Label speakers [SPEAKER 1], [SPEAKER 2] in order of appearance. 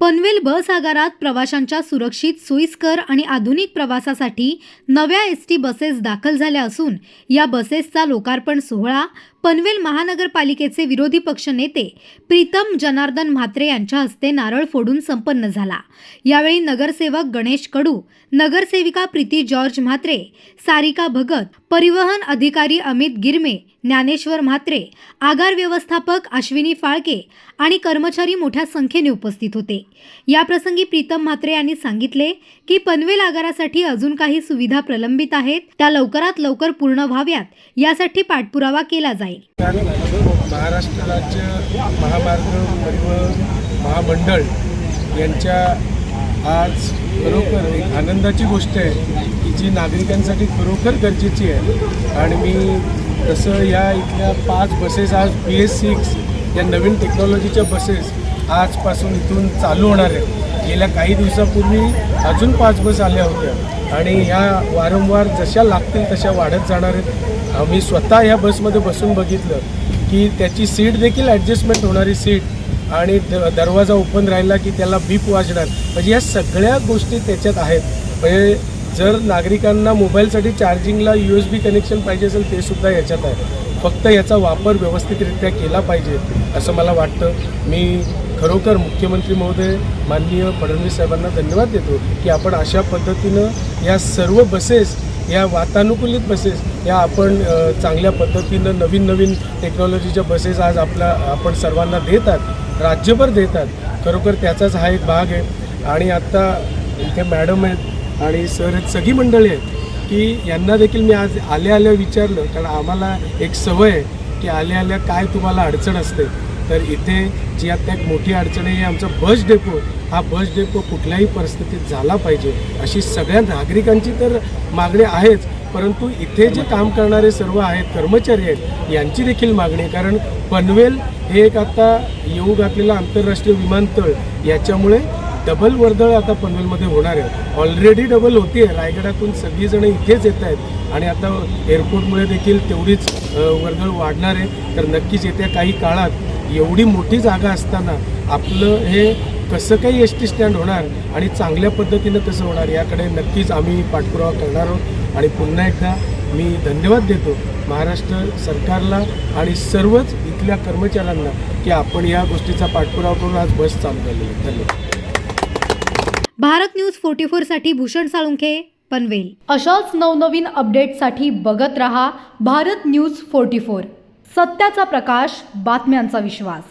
[SPEAKER 1] पनवेल बस आगारात प्रवाशांच्या सुरक्षित सोयीस्कर आणि आधुनिक प्रवासासाठी नव्या एस टी बसेस दाखल झाल्या असून या बसेसचा लोकार्पण सोहळा पनवेल महानगरपालिकेचे विरोधी पक्षनेते प्रीतम जनार्दन म्हात्रे यांच्या हस्ते नारळ फोडून संपन्न झाला. यावेळी नगरसेवक गणेश कडू नगरसेविका प्रीती जॉर्ज म्हात्रे सारिका भगत परिवहन अधिकारी अमित गिरमे ज्ञानेश्वर म्हात्रे आगार व्यवस्थापक अश्विनी फाळके आणि कर्मचारी मोठ्या संख्येने उपस्थित होते. याप्रसंगी प्रीतम म्हात्रे यांनी सांगितले की पनवेल आगारासाठी अजून काही सुविधा प्रलंबित आहेत. त्या लवकरात लवकर पूर्ण व्हाव्यात यासाठी पाठपुरावा केला जाईल.
[SPEAKER 2] महाराष्ट्र राज्य महामार्ग परिवहन महामंडळ यांच्या आज खरोखर एक आनंदाची गोष्ट आहे की जी नागरिकांसाठी खरोखर गरजेची आहे. आणि मी तसं या इथल्या पाच बसेस आज बी एस सिक्स या नवीन टेक्नॉलॉजीच्या बसेस आजपासून इथून चालू होणार आहेत. गेल्या काही दिवसापूर्वी अजून पाच बस आल्या होत्या आणि ह्या वारंवार जशा लागतील तशा वाढत जाणार आहेत. आम्ही स्वतः ह्या बसमध्ये बसून बघितलं की त्याची सीट देखील ॲडजस्टमेंट होणारी सीट आणि द दरवाजा ओपन राहिला की त्याला बीप वाजणार. म्हणजे या सगळ्या गोष्टी त्याच्यात आहेत. म्हणजे जर नागरिकांना मोबाईलसाठी चार्जिंगला यू एस बी कनेक्शन पाहिजे असेल ते सुद्धा याच्यात आहे. फक्त याचा वापर व्यवस्थितरित्या केला पाहिजे असं मला वाटतं. मी खरोखर मुख्यमंत्री महोदय माननीय फडणवीस साहेबांना धन्यवाद देतो की आपण अशा पद्धतीनं या सर्व बसेस या वातानुकूलित बसेस या आपण चांगल्या पद्धतीनं नवीन नवीन टेक्नॉलॉजीच्या बसेस आज आपल्या आपण सर्वांना देतात राज्यभर देतात खरोखर त्याचाच हा एक भाग आहे. आणि आत्ता इथे मॅडम आहेत आणि सर सगळी मंडळी आहेत की यांना देखील मी आज आल्या आल्या विचारलं. कारण आम्हाला एक सवय आहे की आल्या आल्या काय तुम्हाला अडचण असते. तर इथे जी आता एक मोठी अडचण आहे आमचा बस डेपो हा बस डेपो कुठल्याही परिस्थितीत झाला पाहिजे अशी सगळ्या नागरिकांची तर मागणी आहेच. परंतु इथे जे काम करणारे सर्व आहेत कर्मचारी आहेत यांची देखील मागणी कारण पनवेल हे एक आता येऊ घातलेलं आंतरराष्ट्रीय विमानतळ याच्यामुळे डबल वर्दळ आता पनवेलमध्ये होणार आहे. ऑलरेडी डबल होती आहे रायगडातून सगळीजणं इथेच येत आहेत. आणि आता एअरपोर्टमुळे देखील तेवढीच वर्दळ वाढणार आहे. तर नक्कीच येत्या काही काळात एवढी मोठी जागा असताना आपलं हे कसं काही एस टी स्टँड होणार आणि चांगल्या पद्धतीनं कसं होणार याकडे नक्कीच आम्ही पाठपुरावा करणार आहोत. आणि पुन्हा एकदा मी धन्यवाद देतो महाराष्ट्र सरकारला आणि सर्वच इथल्या कर्मचाऱ्यांना की आपण या गोष्टीचा पाठपुरावा करून आज बस चालू झालेली आहे. धन्यवाद.
[SPEAKER 1] भारत न्यूज फोर्टी फोरसाठी भूषण साळुंखे पनवेल. अशाच नवनवीन अपडेटसाठी बघत रहा भारत न्यूज फोर्टी फोर. सत्याचा प्रकाश बातम्यांचा विश्वास.